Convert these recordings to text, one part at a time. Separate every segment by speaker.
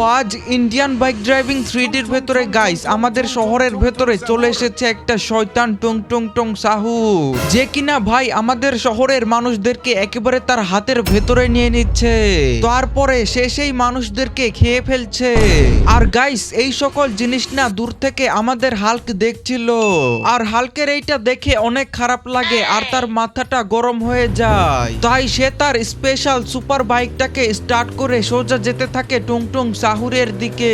Speaker 1: আজ Indian bike driving থ্রিডির ভেতরে। Guys আমাদের শহরের ভেতরে চলে এসেছে একটা শয়তান টং টং টং সাহু। যে কিনা ভাই আমাদের শহরের মানুষদেরকে একেবারে তার হাতের ভেতরে নিয়ে নিচ্ছে। তারপরে সে সেই মানুষদেরকে খেয়ে ফেলছে। আর গাইস এই সকল জিনিস না দূর থেকে আমাদের হাল্ক দেখছিল। আর হালকের এইটা দেখে অনেক খারাপ লাগে, আর তার মাথাটা গরম হয়ে যায়। তাই সে তার স্পেশাল সুপার বাইকটাকে স্টার্ট করে সোজা যেতে থাকে টুংটুং সাহুরের দিকে।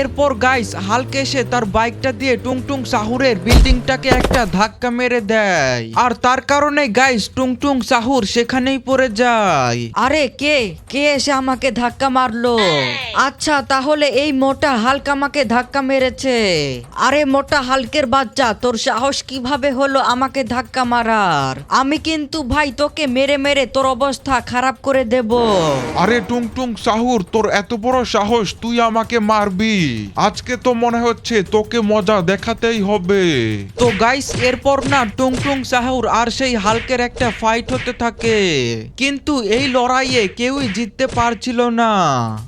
Speaker 1: এরপর গাইস হালকে এসে তার বাইকটা দিয়ে টুংটুং সাহুরের বিল্ডিংটাকে একটা ধাক্কা মেরে দেয়। আর তার কারণে গাইস টুংটুং সাহুর সেখানেই পড়ে যায়।
Speaker 2: আরে কে? কে এসে আমাকে ধাক্কা মারলো? আচ্ছা তাহলে এই মোটা হালক আমাকে ধাক্কা মেরেছে। আরে মোটা হালকের বাচ্চা তোর সাহস কীভাবে হলো আমাকে ধাক্কা মারার? আমি কিন্তু ভাই তোকে মেরে মেরে তোর অবস্থা খারাপ করে দেব।
Speaker 3: আরে টুং টুং সাহুর তোর এত বড় সাহস তুই আমাকে মারবি। আজকে তো মনে হচ্ছে তোকে মজা দেখাতেই হবে।
Speaker 1: তো গাইস এরপর না টুং টুং সাহুর আর সেই হালকের একটা ফাইট হতে থাকে। কিন্তু এই লড়াইয়ে কেউই জিততে পারছিল না।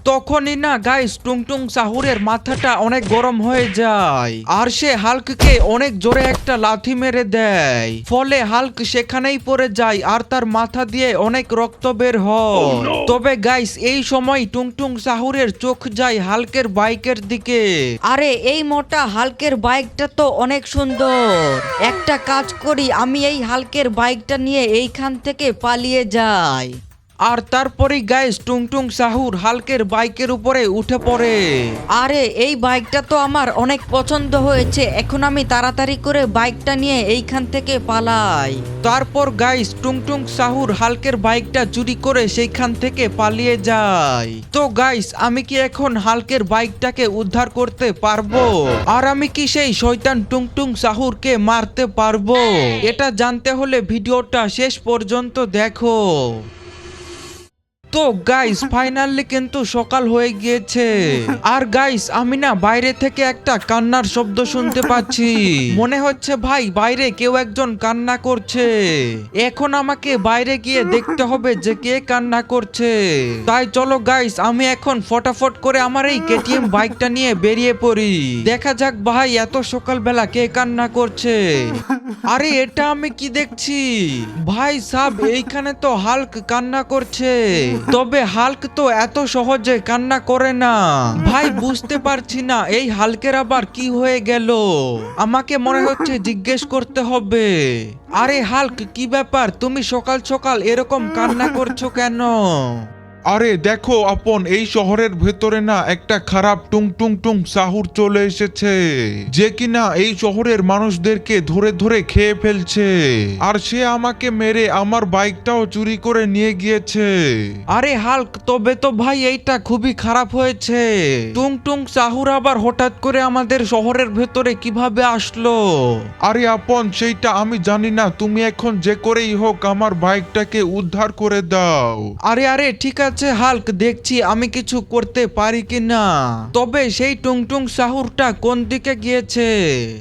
Speaker 1: তখনই না গাইস টুং টুং সাহুরের মাথাটা অনেক গরম হয়ে যায়। আর সে হালককে অনেক জোরে একটা লাথি মেরে দেয়। ফলে হালক সেখানেই পড়ে যায় আর তার মাথা দিয়ে অনেক রক্ত বের হয়। তবে গাইস এই সময় টুং টুং সাহুরের চোখ যায় হালকের বাইকের দিকে।
Speaker 2: আরে, এই মোটা হালকের বাইকটা তো অনেক সুন্দর। একটা কাজ করি, আমি এই হালকের বাইকটা নিয়ে এইখান থেকে পালিয়ে যাই।
Speaker 1: আর তারপরেই গাইস টুংটুং সাহুর হালকের বাইকের উপরে উঠে পড়ে।
Speaker 2: আরে এই বাইকটা তো আমার অনেক পছন্দ হয়েছে। এখন আমি তাড়াতাড়ি করে বাইকটা নিয়ে এইখান থেকে পালাই।
Speaker 1: তারপর গাইস টুংটুং সাহুর হালকের বাইকটা চুরি করে সেইখান থেকে পালিয়ে যায়। তো গাইস আমি কি এখন হালকের বাইকটাকে উদ্ধার করতে পারব? আর আমি কি সেই শয়তান টুংটুং সাহুরকে মারতে পারব? এটা জানতে হলে ভিডিওটা শেষ পর্যন্ত দেখো। তো গাইস ফাইনালি কিন্তু সকাল হয়ে গিয়েছে। আর গাইস আমি না বাইরে থেকে একটা কান্নার শব্দ শুনতে পাচ্ছি। মনে হচ্ছে ভাই, বাইরে কেউ একজন কান্না করছে। এখন আমাকে বাইরে গিয়ে দেখতে হবে যে কে কান্না করছে। তাই চলো গাইস আমি এখন ফটাফট করে আমার এই কেটিএম বাইকটা নিয়ে বেরিয়ে পড়ি। দেখা যাক ভাই, এত সকালবেলা কে কান্না করছে। আরে, এটা আমি কি দেখছি? ভাই সাব, এইখানে তো হাল্ক কান্না করছে। তবে হাল্ক তো এত সহজে কান্না করে না। ভাই, বুঝতে পারছি না, এই হালকের আবার কি হয়ে গেল? আমাকে মনে হচ্ছে জিজ্ঞেস করতে হবে। আরে, হাল্ক, কি ব্যাপার? তুমি সকাল সকাল এরকম কান্না করছ কেন?
Speaker 3: আরে দেখো আপন এই শহরের ভেতরে না একটা খারাপ টুং টুং টুং সাহুর চলে এসেছে যে কিনা এই শহরের মানুষদেরকে ধরে ধরে খেয়ে ফেলছে। আর সে আমাকে মেরে আমার বাইকটাও চুরি করে নিয়ে গিয়েছে।
Speaker 1: আরে হাল্ক তবে তো ভাই এইটা খুবই খারাপ হয়েছে। টুং টুং সাহুর আবার হঠাৎ করে আমাদের শহরের ভেতরে কীভাবে আসলো?
Speaker 3: আরে আপন সেইটা আমি জানি না তুমি এখন যে করেই হোক আমার বাইকটাকে উদ্ধার করে দাও।
Speaker 1: আরে আরে ঠিক আছে। হাল্ক দেখছি আমি কিছু করতে পারি কি না তবে সেই টুংটুং সাহুরটা কোন দিকে গিয়েছে?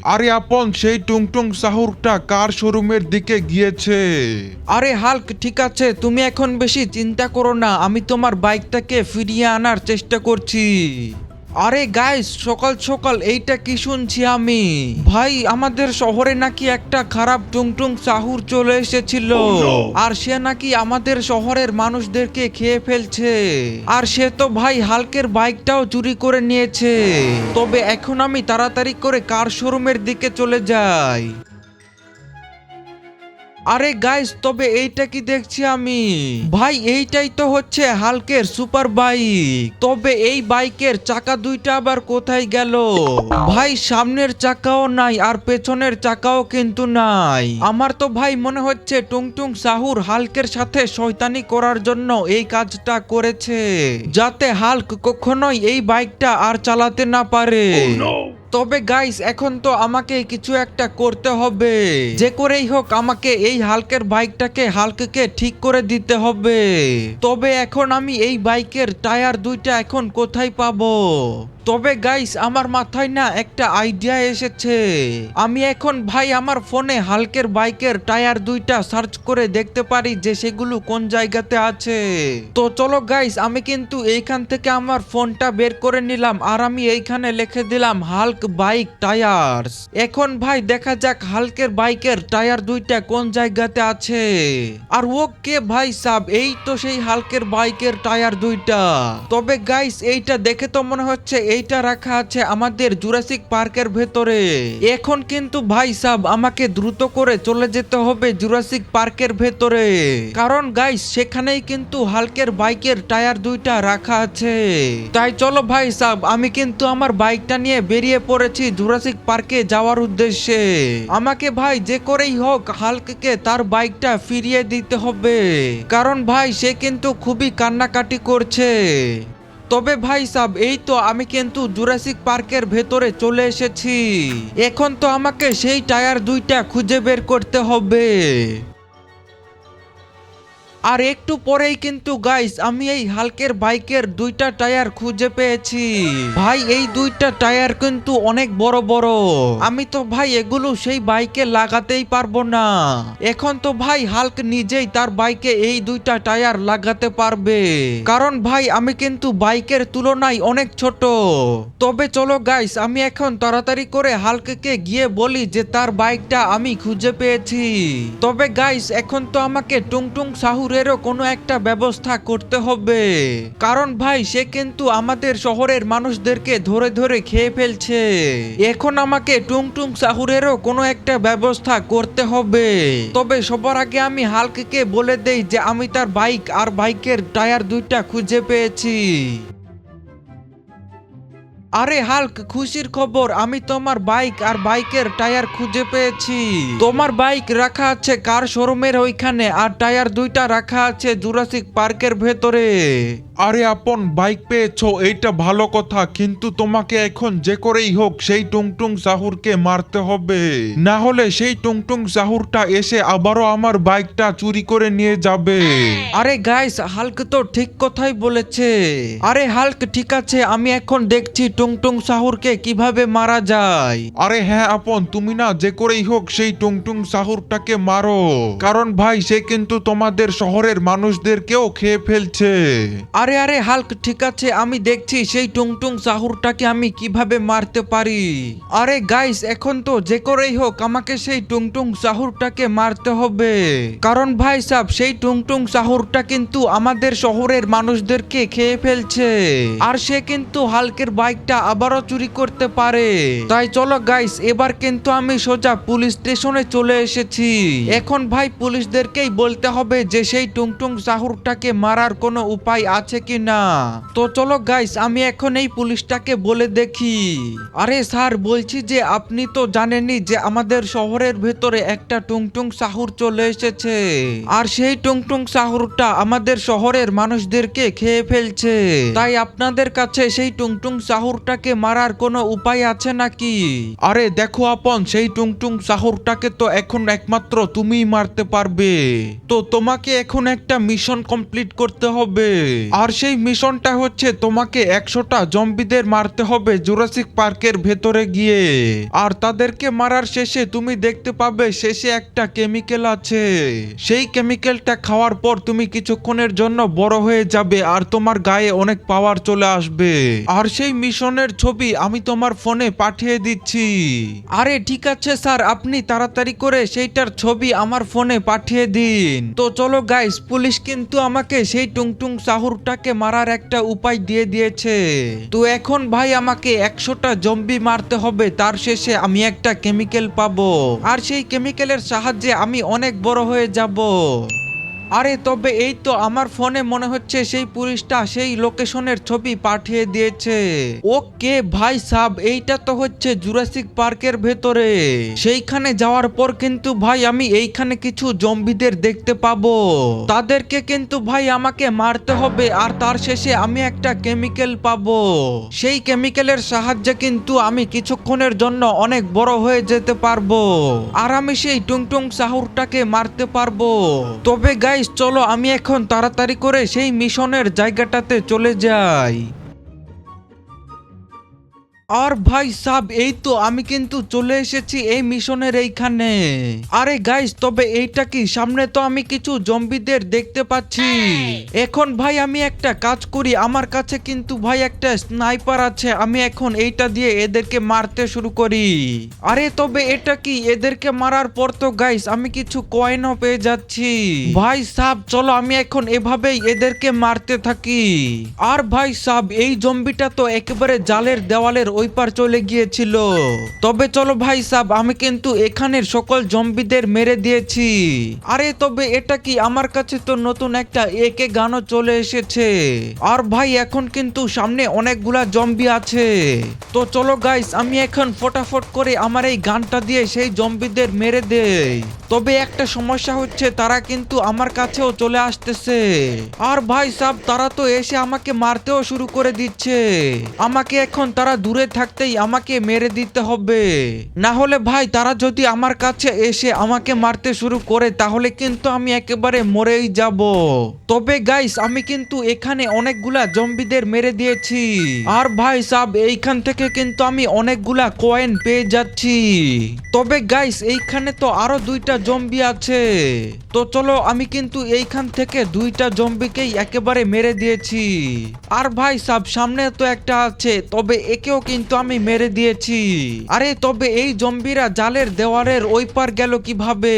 Speaker 3: আরে আপন সেই টুংটুং শাহুরটা সাহুরটা কার শোরুমের দিকে গিয়েছে?
Speaker 1: আরে হাল্ক ঠিক আছে তুমি এখন বেশি চিন্তা করো না আমি তোমার বাইকটাকে ফিরিয়ে আনার চেষ্টা করছি। আরে গাইস সকাল সকাল এইটা কি শুনছি আমি? ভাই আমাদের শহরে নাকি একটা খারাপ টুংটুং চাহুর চলে এসেছিল। আর সে নাকি আমাদের শহরের মানুষদেরকে খেয়ে ফেলছে। আর সে তো ভাই হালকের বাইকটাও চুরি করে নিয়েছে। তবে এখন আমি তাড়াতাড়ি করে কার শোরুমের দিকে চলে যাই। আরে গাইস তবে এইটা কি দেখছি আমি? ভাই, এইটাই তো হচ্ছে হালকের সুপার বাইক তবে এই বাইকের চাকা দুইটা আবার কোথায় গেল? ভাই, সামনের চাকাও নাই আর পেছনের চাকাও কিন্তু নাই। আমার তো ভাই মনে হচ্ছে টুংটুং সাহুর হালকের সাথে শয়তানি করার জন্য এই কাজটা করেছে, যাতে হাল্ক কখনোই এই বাইকটা আর চালাতে না পারে। তবে গাইস এখন তো আমাকে কিছু একটা করতে হবে। যে করেই হোক, আমাকে এই হালকের বাইকটাকে হালককে ঠিক করে দিতে হবে। তবে এখন আমি এই বাইকের টায়ার দুইটা এখন কোথায় পাবো? তবে গাইস আমার মাথায় না একটা আইডিয়া এসেছে। আমি এখন ভাই আমার ফোনে হালকের বাইকের টায়ার দুইটা সার্চ করে দেখতে পারি যে সেগুলো কোন জায়গাতে আছে। তো চলো গাইস আমি কিন্তু এইখান থেকে আমার ফোনটা বের করে নিলাম আর আমি এইখানে লিখে দিলাম হালক বাইক টায়ার্স এখন ভাই দেখা যাক হালকের বাইকের টায়ার দুইটা কোন জায়গাতে আছে। আর ও কে ভাই সাব, এই তো সেই হালকের বাইকের টায়ার দুইটা। তবে গাইস এইটা দেখে তো মনে হচ্ছে এইটা রাখা আছে আমাদের জুরাসিক পার্কের ভেতরে। এখন কিন্তু ভাই সাব, আমাকে দ্রুত করে চলে যেতে হবে জুরাসিক পার্কের ভেতরে। কারণ গাইস সেখানেই কিন্তু হালকের বাইকের টায়ার দুইটা রাখা আছে। তাই চলো ভাই সাব, আমি কিন্তু আমার বাইকটা নিয়ে বেরিয়ে পড়েছি জুরাসিক পার্কে যাওয়ার উদ্দেশ্যে। আমাকে ভাই যে করেই হোক হালককে তার বাইকটা ফিরিয়ে দিতে হবে। কারণ ভাই, সে কিন্তু খুবই কান্নাকাটি করছে। তবে ভাই সাব, এই তো আমি কিন্তু জুরাসিক পার্কের ভেতরে চলে এসেছি। এখন তো আমাকে সেই টায়ার দুইটা খুঁজে বের করতে হবে। আর একটু পরেই কিন্তু গাইস আমি এই হালকের বাইকের দুইটা টায়ার খুঁজে পেয়েছি। ভাই, এই দুইটা টায়ার কিন্তু অনেক বড় বড়। আমি তো ভাই এগুলো সেই বাইকে লাগাতেই পারব না। এখন তো ভাই হালক নিজেই তার বাইকে এই দুইটা টায়ার লাগাতে পারবে। কারণ ভাই, আমি কিন্তু বাইকের তুলনায় অনেক ছোট। তবে চলো গাইস আমি এখন তাড়াতাড়ি করে হালককে গিয়ে বলি যে তার বাইকটা আমি খুঁজে পেয়েছি। তবে গাইস এখন তো আমাকে টুংটুং সাহুরেরও কোনো একটা ব্যবস্থা করতে হবে। কারণ ভাই, সে কিন্তু আমাদের শহরের মানুষদেরকে ধরে ধরে খেয়ে ফেলছে। এখন আমাকে টুংটুং সাহুরেরও কোনো একটা ব্যবস্থা করতে হবে। তবে সবার আগে আমি হালককে বলে দেই যে আমি তার বাইক আর বাইকের টায়ার দুইটা খুঁজে পেয়েছি। আরে হাল্ক খুশির খবর আমি তোমার বাইক আর বাইকের টায়ার খুঁজে পেয়েছি। তোমার বাইক রাখা আছে কার শোরুমের ওইখানে আর টায়ার দুইটা রাখা আছে জুরাসিক পার্কের ভেতরে।
Speaker 3: আরে আপন বাইক পেয়েছ এইটা ভালো কথা কিন্তু তোমাকে এখন যে করেই হোক সেই টুংটুং সাহুরকে মারতে হবে। না হলে সেই টুংটুং সাহুরটা এসে আবারও আমার বাইকটা চুরি করে নিয়ে যাবে।
Speaker 1: আরে গাইস হাল্ক তো ঠিক কথাই বলেছে। আরে হাল্ক ঠিক আছে আমি এখন দেখছি টুংটুং সাহুরকে কীভাবে মারা যায়?
Speaker 3: আরে হ্যাঁ আপন তুমি না যে করেই হোক সেই টুংটুং সাহুরটাকে মারো। কারণ ভাই সে কিন্তু তোমাদের শহরের মানুষদেরকেও খেয়ে ফেলছে।
Speaker 1: আরে আরে হাল্ক ঠিক আছে আমি দেখছি সেই টুংটুং সাহুরটাকে আমি কীভাবে মারতে পারি। আরে গাইস এখন তো যে করেই হোক আমাকে সেই টুংটুং সাহুরটাকে মারতে হবে। কারণ ভাই সাহ সেই টুংটুং সাহুরটা কিন্তু আমাদের শহরের মানুষদেরকে খেয়ে ফেলছে। আর সে কিন্তু হালকের বাইকটা আবারও চুরি করতে পারে। তাই চলো গাইস এবার কিন্তু আমি সোজা পুলিশ স্টেশনে চলে এসেছি। এখন ভাই পুলিশদেরকেই বলতে হবে যে সেই টুংটুং সাহুরটাকে মারার কোনো উপায় আছে কি না তো চলো গাইস আমি এখন এই পুলিশটাকে বলে দেখি। আরে স্যার, বলছি যে আপনি তো জানেনই যে আমাদের শহরের ভেতরে একটা টুংটুং সাহুর চলে এসেছে। আর সেই টুংটুং সাহুরটা আমাদের শহরের মানুষদেরকে খেয়ে ফেলছে। তাই আপনাদের কাছে সেই টুংটুং সাহুরটাকে মারার কোনো উপায় আছে নাকি?
Speaker 3: আরে দেখো আপন, সেই টুংটুং সাহুরটাকে তো এখন একমাত্র তুমিই মারতে পারবে। তো তোমাকে এখন একটা মিশন কমপ্লিট করতে হবে। আর সেই মিশনটা হচ্ছে তোমাকে একশোটা জম্বিদের মারতে হবে জুরাসিক পার্কের ভেতরে গিয়ে। আর তাদেরকে মারার শেষে তুমি দেখতে পাবে শেষে একটা কেমিক্যাল আছে। সেই কেমিক্যালটা খাওয়ার পর তুমি কিছুক্ষণের জন্য বড় হয়ে যাবে আর তোমার গায়ে অনেক পাওয়ার চলে আসবে। আর সেই মিশনের ছবি আমি তোমার ফোনে পাঠিয়ে দিচ্ছি।
Speaker 1: আরে, ঠিক আছে স্যার, আপনি তাড়াতাড়ি করে সেইটার ছবি আমার ফোনে পাঠিয়ে দিন। তো চলো গাইস পুলিশ কিন্তু আমাকে সেই টুংটুং সাহুরটাকে মারার একটা উপায় দিয়ে দিয়েছে। তো এখন ভাই আমাকে একশোটা জম্বি মারতে হবে, তার শেষে আমি একটা কেমিক্যাল পাবো। আর সেই কেমিক্যালের সাহায্যে আমি অনেক বড় হয়ে যাব। আরে, তবে এই তো আমার ফোনে মনে হচ্ছে সেই পুলিশটা সেই লোকেশনের ছবি পাঠিয়ে দিয়েছে। ওকে ভাই সাব, এইটা তো হচ্ছে জুরাসিক পার্কের ভেতরে। সেইখানে যাওয়ার পর কিন্তু ভাই আমি এইখানে কিছু জম্বিদের দেখতে পাবো। তাদেরকে কিন্তু ভাই আমাকে মারতে হবে, আর তার শেষে আমি একটা কেমিক্যাল পাবো। সেই কেমিক্যালের সাহায্যে কিন্তু আমি কিছুক্ষণের জন্য অনেক বড় হয়ে যেতে পারব। আর আমি সেই টুংটুং সাহুরটাকে মারতে পারব। তবে গাইস চলো আমি এখন তাড়াতাড়ি করে সেই মিশনের জায়গাটাতে চলে যাই। আর ভাই সাব এই তো আমি কিন্তু চলে এসেছি এই মিশনের এইখানে। আরে গাইস তবে এইটা কি? সামনে তো আমি কিছু জম্বিদের দেখতে পাচ্ছি। এখন ভাই আমি একটা কাজ করি আমার কাছে কিন্তু ভাই একটা স্নাইপার আছে আমি এখন এইটা দিয়ে এদেরকে মারতে শুরু করি। আরে তবে এটা কি? এদেরকে মারার পর তো গাইস আমি কিছু কয়েনও পেয়ে যাচ্ছি। ভাই সাব চলো আমি এখন এভাবেই এদেরকে মারতে থাকি। আর ভাই সাব এই জম্বিটা তো একেবারে জালের দেওয়ালের ওই পার চলে গিয়েছিল। তবে চলো ভাই সাব, আমি কিন্তু এখানের সকল জম্বিদের মেরে দিয়েছি। আরে, তবে এটা কি আমার কাছে তো নতুন একটা একে গানও চলে এসেছে। আর ভাই, এখন কিন্তু সামনে অনেকগুলা জম্বি আছে। তো চলো গাইস আমি এখন ফটাফট করে আমার এই গানটা দিয়ে সেই জম্বিদের মেরে দেই। তবে একটা সমস্যা হচ্ছে, তারা কিন্তু আমার কাছেও চলে আসতেছে। আর ভাই সাব, তারা তো এসে আমাকে মারতেও শুরু করে দিচ্ছে। আমাকে এখন তারা দূরে থাকতেই আমাকে মেরে দিতে হবে। না হলে ভাই, তারা যদি আমার কাছে এসে আমাকে মারতে শুরু করে, তাহলে কিন্তু আমি একেবারে মরেই যাব। তবে গাইস আমি কিন্তু এখানে অনেকগুলা জম্বিদের মেরে দিয়েছি। আর ভাই সাব, এইখান থেকে কিন্তু আমি অনেকগুলা কয়েন পেয়ে যাচ্ছি। তবে গাইস এইখানে তো আরও দুইটা জম্বি আছে। তো চলো, আমি কিন্তু এইখান থেকে দুইটা জম্বিকেই একেবারে মেরে দিয়েছি। আর ভাই সাব, সামনে তো একটা আছে, তবে একেও কিন্তু আমি মেরে দিয়েছি। আরে, তবে এই জম্বিরা জালের দেওয়ালের ওই পার গেল কীভাবে?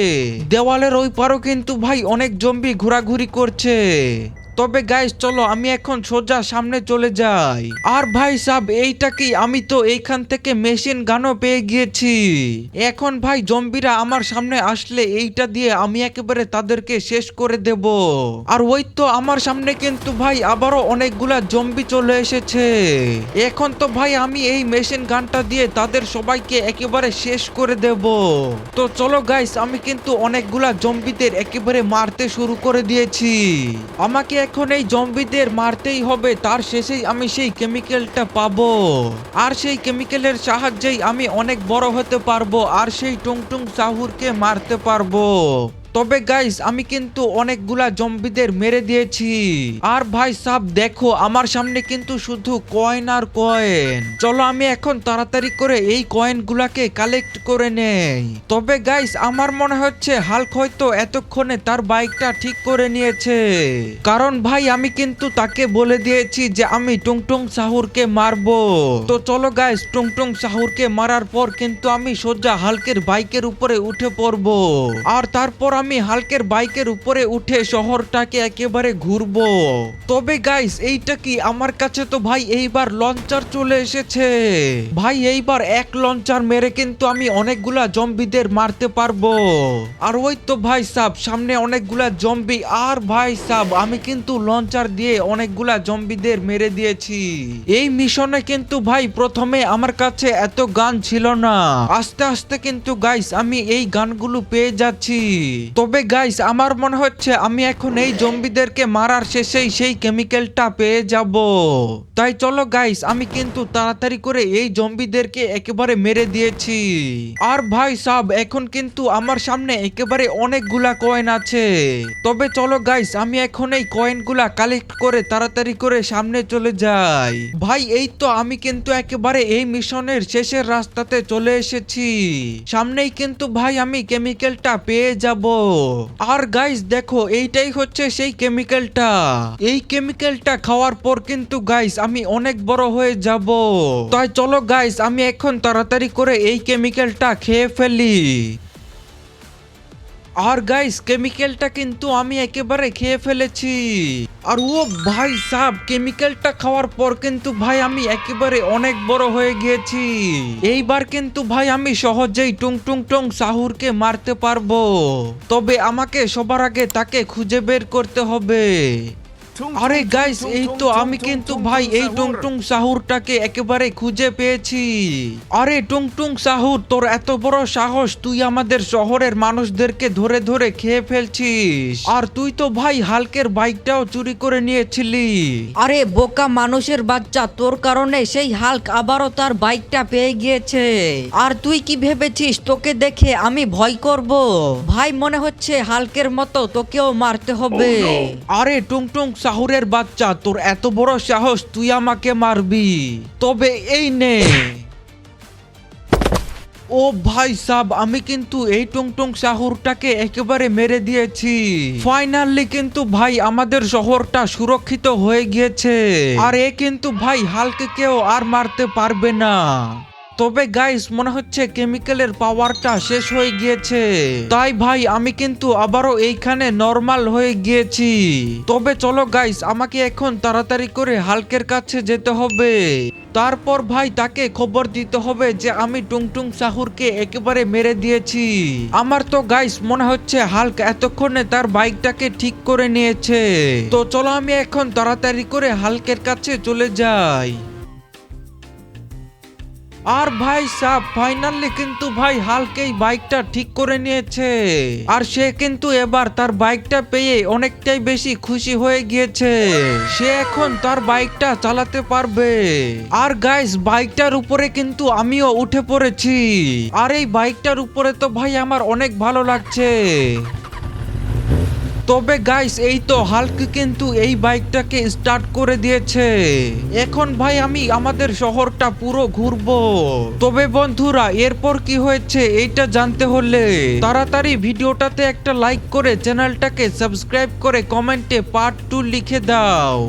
Speaker 1: দেওয়ালের ওই পারও কিন্তু ভাই অনেক জম্বি ঘোরাঘুরি করছে। তবে গাইস চলো, আমি এখন সোজা সামনে চলে যাই। আর ভাই সাব, এইটা কি? আমি তো এইখান থেকে মেশিন গানও পেয়ে গিয়েছি। এখন ভাই জম্বিরা আমার সামনে আসলে এইটা দিয়ে আমি একেবারে তাদেরকে শেষ করে দেব। আর ওই তো আমার সামনে কিন্তু ভাই, আবারও অনেকগুলা জম্বি চলে এসেছে। এখন তো ভাই, আমি এই মেশিন গানটা দিয়ে তাদের সবাইকে একেবারে শেষ করে দেব। তো চলো গাইস আমি কিন্তু অনেকগুলা জম্বিদের একেবারে মারতে শুরু করে দিয়েছি। আমাকে এখন এই জম্বিদের মারতেই হবে, তার শেষেই আমি সেই কেমিক্যালটা পাবো। আর সেই কেমিক্যালের সাহায্যেই আমি অনেক বড় হতে পারব, আর সেই টুংটুং সাহুরকে মারতে পারব। তবে গাইস আমি কিন্তু অনেকগুলা জম্বিদের মেরে দিয়েছি। আর ভাই সাব দেখো, আমার সামনে কিন্তু শুধু কয়েন আর কয়েন চলো আমি এখন তাড়াতাড়ি করে এই কয়েনগুলাকে কালেক্ট করে নেই। তবে গাইস আমার মনে হচ্ছে হাল্ক হয়তো এতক্ষণে তার বাইকটা ঠিক করে নিয়েছে। কারণ ভাই, আমি কিন্তু তাকে বলে দিয়েছি যে আমি টুংটুং সাহুরকে মারবো। তো চলো গাইস টুংটুং সাহুরকে মারার পর কিন্তু আমি সোজা হালকের বাইকের উপরে উঠে পড়ব। আর তারপর আমি হালকের বাইকের উপরে উঠে শহরটাকে একেবারে ঘুরবো। তবে গাইস এইটা কি? আমার কাছে তো ভাই এইবার লঞ্চার চলে এসেছে। ভাই, এইবার এক লঞ্চার মেরে কিন্তু আমি অনেকগুলা জম্বিদের মারতে পারব। আর ওই তো ভাই সাব, সামনে অনেকগুলা জম্বি আর ভাই সাব, আমি কিন্তু লঞ্চার দিয়ে অনেকগুলা জম্বিদের মেরে দিয়েছি। এই মিশনে কিন্তু ভাই প্রথমে আমার কাছে এত গান ছিল না। আস্তে আস্তে কিন্তু গাইস আমি এই গানগুলো পেয়ে যাচ্ছি। তবে গাইস আমার মনে হচ্ছে আমি এখন এই জম্বিদেরকে মারার শেষেই সেই কেমিক্যালটা পেয়ে যাব। তাই চলো গাইস আমি কিন্তু তাড়াতাড়ি করে এই জম্বিদেরকে একেবারে মেরে দিয়েছি। আর ভাই সাব, এখন কিন্তু আমার সামনে একেবারে অনেকগুলা কয়েন আছে। তবে চলো গাইস আমি এখন এই কয়েনগুলা কালেক্ট করে তাড়াতাড়ি করে সামনে চলে যাই। ভাই, এই তো আমি কিন্তু একেবারে এই মিশনের শেষের রাস্তাতে চলে এসেছি। সামনেই কিন্তু ভাই আমি কেমিক্যালটা পেয়ে যাব। আর গাইস দেখো, এইটাই হচ্ছে সেই কেমিক্যালটা এই কেমিক্যালটা খাওয়ার পর কিন্তু গাইস আমি অনেক বড় হয়ে যাব। তাই চলো গাইস আমি এখন তাড়াতাড়ি করে এই কেমিক্যালটা খেয়ে ফেলি। আর গাইস কেমিক্যালটা কিন্তু আমি একেবারে খেয়ে ফেলেছি। আর ও ভাই সাব কেমিক্যালটা খাওয়ার পর কিন্তু ভাই আমি একেবারে অনেক বড় হয়ে গিয়েছি। এইবার কিন্তু ভাই আমি সহজেই টুং টুং টুং সাহুরকে মারতে পারব। তবে আমাকে সবার আগে তাকে খুঁজে বের করতে হবে। আরে গাইস এই তো আমি কিন্তু ভাই এই টুং টুং সাহুরটাকে একেবারে খুঁজে পেয়েছি। আরে টুং টুং সাহুর তোর এত বড় সাহস তুই আমাদের শহরের মানুষদেরকে ধরে ধরে খেয়ে ফেলছিস। আর তুই তো ভাই হালকের বাইকটাও চুরি করে নিয়েছিলি।
Speaker 2: আরে বোকা মানুষের বাচ্চা তোর কারণে সেই হাল্ক আবারও তার বাইকটা পেয়ে গিয়েছে। আর তুই কি ভেবেছিস তোকে দেখে আমি ভয় করব? ভাই মনে হচ্ছে হালকের মতো তোকেও মারতে হবে।
Speaker 1: আরে টুং টুং সাহুরের বাচ্চা, তোর এত বড় সাহস, তুই আমাকে মারবি। তবে এই নে। ও ভাই সাব, আমি কিন্তু এই টুং টুং সাহুরটাকে একেবারে মেরে দিয়েছি। ফাইনালি কিন্তু ভাই আমাদের শহরটা সুরক্ষিত হয়ে গিয়েছে। আর এ কিন্তু ভাই হালকে কেউ আর মারতে পারবে না। তবে গাইস মনে হচ্ছে কেমিক্যালের পাওয়ারটা শেষ হয়ে গিয়েছে। তাই ভাই, আমি কিন্তু আবারও এইখানে নর্মাল হয়ে গিয়েছি। তবে চলো গাইস আমাকে এখন তাড়াতাড়ি করে হালকের কাছে যেতে হবে। তারপর ভাই, তাকে খবর দিতে হবে যে আমি টুংটুং সাহুরকে একেবারে মেরে দিয়েছি। আমার তো গাইস মনে হচ্ছে হালক এতক্ষণে তার বাইকটাকে ঠিক করে নিয়েছে। তো চলো আমি এখন তাড়াতাড়ি করে হালকের কাছে চলে যাই। আর ভাই সাহ ফাইনালি কিন্তু ভাই হালকেই বাইকটা ঠিক করে নিয়েছে। আর সে কিন্তু এবার তার বাইকটা পেয়ে অনেকটাই বেশি খুশি হয়ে গিয়েছে। সে এখন তার বাইকটা চালাতে পারবে। আর গাইস বাইকটার উপরে কিন্তু আমিও উঠে পড়েছি। আর এই বাইকটার উপরে তো ভাই আমার অনেক ভালো লাগছে। তবে গাইস এই তো হাল্ক কিন্তু এই বাইকটাকে স্টার্ট করে দিয়েছে। এখন ভাই আমি আমাদের শহরটা পুরো ঘুরবো। তবে বন্ধুরা, এরপর কি হয়েছে এইটা জানতে হলে তাড়াতাড়ি ভিডিওটাতে একটা লাইক করে চ্যানেলটাকে সাবস্ক্রাইব করে কমেন্টে পার্ট টু লিখে দাও।